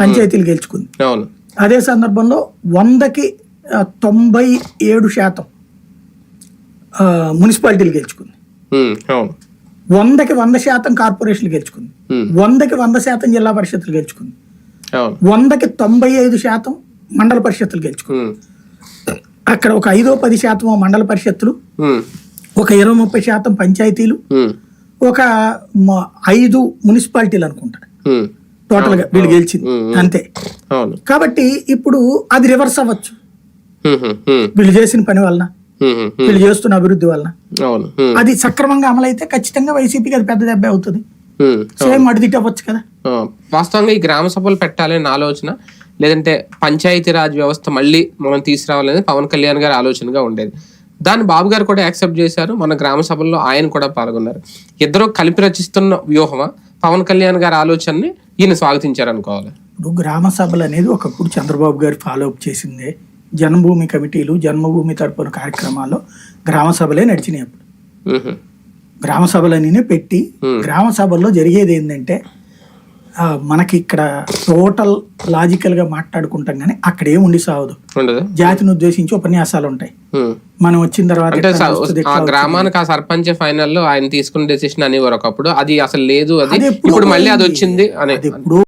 పంచాయతీలు గెలుచుకుంది. అదే సందర్భంలో వందకి తొంభై ఏడు శాతం మున్సిపాలిటీలు గెలుచుకుంది. వందకి వంద శాతం కార్పొరేషన్లు గెలుచుకుంది. వందకి వంద శాతం జిల్లా పరిషత్తులు గెలుచుకుంది. వందకి తొంభై ఐదు శాతం మండల పరిషత్తులు గెలుచుకుంది. అక్కడ ఒక ఐదో పది శాతం మండల పరిషత్తులు ఒక ఇరవై ముప్పై శాతం పంచాయతీలు ఒక ఐదు మున్సిపాలిటీలు అనుకుంటా ఉమ్, టోటల్గా వీళ్ళు గెలిచింది. అంతే. అవును. కాబట్టి ఇప్పుడు అది రివర్స్ అవ్వచ్చు. వీళ్ళు చేసిన పని వలన వీళ్ళు చేస్తున్న అభివృద్ధి వలన. అది సక్రమంగా అమలైతే ఖచ్చితంగా వైసీపీకి అది పెద్ద దెబ్బ అవుతుంది. సేమ్ అడిదిట్ అవ్వచ్చు కదా. వాస్తవంగా ఈ గ్రామ సభలు పెట్టాలని ఆలోచన లేదంటే పంచాయతీరాజ్ వ్యవస్థ మళ్ళీ మనం తీసుకురావాలనేది పవన్ కళ్యాణ్ గారి ఆలోచనగా ఉండేది. దాన్ని బాబు గారు కూడా యాక్సెప్ట్ చేశారు. మన గ్రామ సభల్లో ఆయన కూడా పాల్గొన్నారు. ఇద్దరు కలిపి రచిస్తున్న వ్యూహమా? పవన్ కళ్యాణ్ గారి ఆలోచనని ఈయన స్వాగతించారు అనుకోవాలి ఇప్పుడు గ్రామ సభలు అనేది ఒకప్పుడు చంద్రబాబు గారు ఫాలో అప్ చేసిందే. జన్మభూమి కమిటీలు జన్మభూమి తరపున కార్యక్రమాల్లో గ్రామ సభలే నడిచినాయి అప్పుడు. గ్రామ సభలనే పెట్టి గ్రామ సభల్లో జరిగేది ఏంటంటే మనకి ఇక్కడ టోటల్ లాజికల్గా మాట్లాడుకుంటాం కానీ అక్కడ ఏముండి సావదు. ఉండదు. జాతిని ఉద్దేశించి ఉపన్యాసాలు ఉంటాయి. మనం వచ్చిన తర్వాత అంటే గ్రామానికి ఆ సర్పంచ్ ఫైనల్లో ఆయన తీసుకున్న డెసిషన్ అనేవారు ఒకప్పుడు అది అసలు లేదు అది ఇప్పుడు మళ్ళీ అది. వచ్చింది అని అది ఎప్పుడో